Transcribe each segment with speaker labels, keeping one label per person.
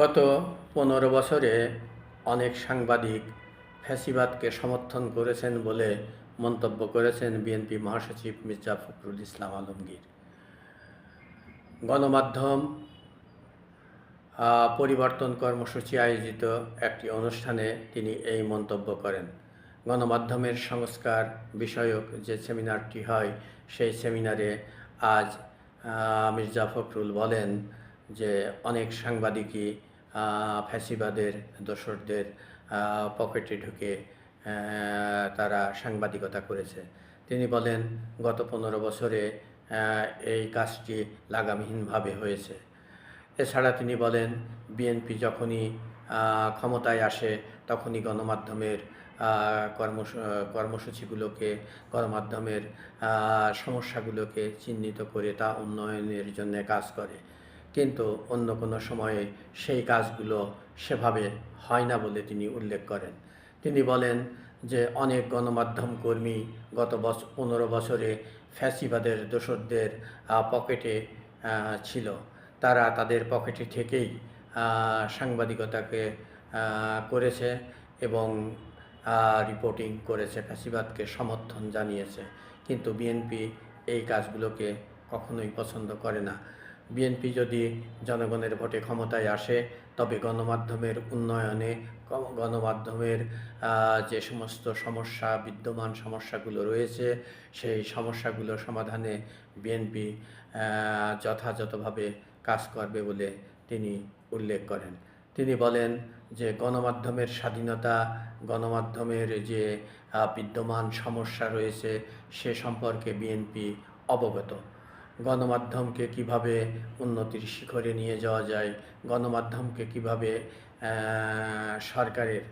Speaker 1: গত পনেরো বছরে অনেক সাংবাদিক ফ্যাসিবাদকে সমর্থন করেছেন বলে মন্তব্য করেছেন বিএনপি মহাসচিব মির্জা ফখরুল ইসলাম আলমগীর। গণমাধ্যম পরিবর্তন কর্মসূচি আয়োজিত একটি অনুষ্ঠানে তিনি এই মন্তব্য করেন। গণমাধ্যমের সংস্কার বিষয়ক যে সেমিনারটি হয়, সেই সেমিনারে আজ মির্জা ফখরুল বলেন যে অনেক সাংবাদিকই ফ্যাসিবাদের, দোসরদের পকেটে ঢুকে তারা সাংবাদিকতা করেছে। তিনি বলেন, গত পনেরো বছরে এই কাজটি লাগামহীনভাবে হয়েছে। এছাড়া তিনি বলেন, বিএনপি যখনই ক্ষমতায় আসে, তখনই গণমাধ্যমের কর্মস, কর্মসূচিগুলোকে, গণমাধ্যমের সমস্যাগুলোকে চিহ্নিত করে তা উন্নয়নের জন্য কাজ করে। কিন্তু অন্য কোনো সময়ে সেই কাজগুলো সেভাবে হয় না বলে তিনি উল্লেখ করেন। তিনি বলেন যে, অনেক গণমাধ্যম কর্মী গত বছর পনেরো বছরে ফ্যাসিবাদের দোসরদের পকেটে ছিল। তারা তাদের পকেটে থেকেই সাংবাদিকতাকে করেছে এবং রিপোর্টিং করেছে, ফ্যাসিবাদকে সমর্থন জানিয়েছে। কিন্তু বিএনপি এই কাজগুলোকে কখনোই পছন্দ করে না। বিএনপি যদি জনগণের ভোটে ক্ষমতায় আসে, তবে গণমাধ্যমের উন্নয়নে গণমাধ্যমের যে সমস্ত সমস্যা, বিদ্যমান সমস্যাগুলো রয়েছে, সেই সমস্যাগুলো সমাধানে বিএনপি যথাযথভাবে কাজ করবে বলে তিনি উল্লেখ করেন। তিনি বলেন যে গণমাধ্যমের স্বাধীনতা, গণমাধ্যমের যে বিদ্যমান সমস্যা রয়েছে, সে সম্পর্কে বিএনপি অবগত। গণমাধ্যমকে কীভাবে উন্নতির শিখরে নিয়ে যাওয়া যায়, গণমাধ্যমকে কীভাবে সরকারের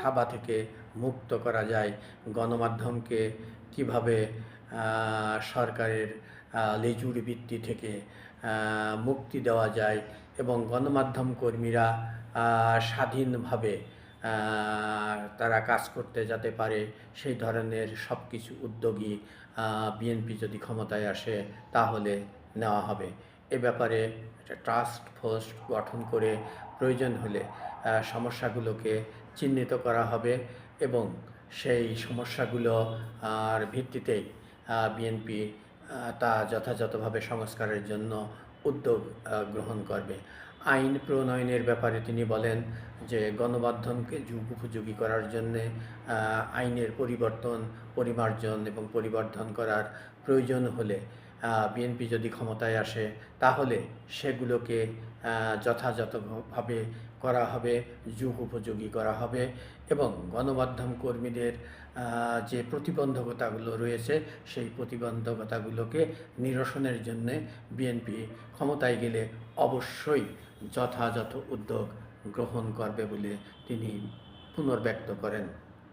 Speaker 1: থাবা থেকে মুক্ত করা যায়, গণমাধ্যমকে কীভাবে সরকারের লেজুর বৃত্তি থেকে মুক্তি দেওয়া যায় এবং গণমাধ্যম কর্মীরা স্বাধীনভাবে তারা কাজ করতে যেতে পারে, সেই ধরনের সব কিছু উদ্যোগী বিএনপি যদি ক্ষমতায় আসে, তাহলে নেওয়া হবে। এ ব্যাপারে একটা ট্রাস্ট ফোর্স গঠন করে প্রয়োজন হলে সমস্যাগুলোকে চিহ্নিত করা হবে এবং সেই সমস্যাগুলো আর ভিত্তিতেই বিএনপি তা যথাযথভাবে সংস্কারের জন্য উদ্যোগ গ্রহণ করবে। আইন প্রণয়নের ব্যাপারে তিনি বলেন যে, গণমাধ্যমকে যুগ উপযোগী করার জন্যে আইনের পরিবর্তন, পরিমার্জন এবং পরিবর্ধন করার প্রয়োজন হলে বিএনপি যদি ক্ষমতায় আসে, তাহলে সেগুলোকে যথাযথভাবে করা হবে, যুগ উপযোগী করা হবে এবং গণমাধ্যম কর্মীদের যে প্রতিবন্ধকতাগুলো রয়েছে সেই প্রতিবন্ধকতাগুলোকে নিরসনের জন্য বিএনপি ক্ষমতায় গেলে অবশ্যই যথাযথ উদ্যোগ গ্রহণ করবে বলে তিনি পুনর্ব্যক্ত করেন।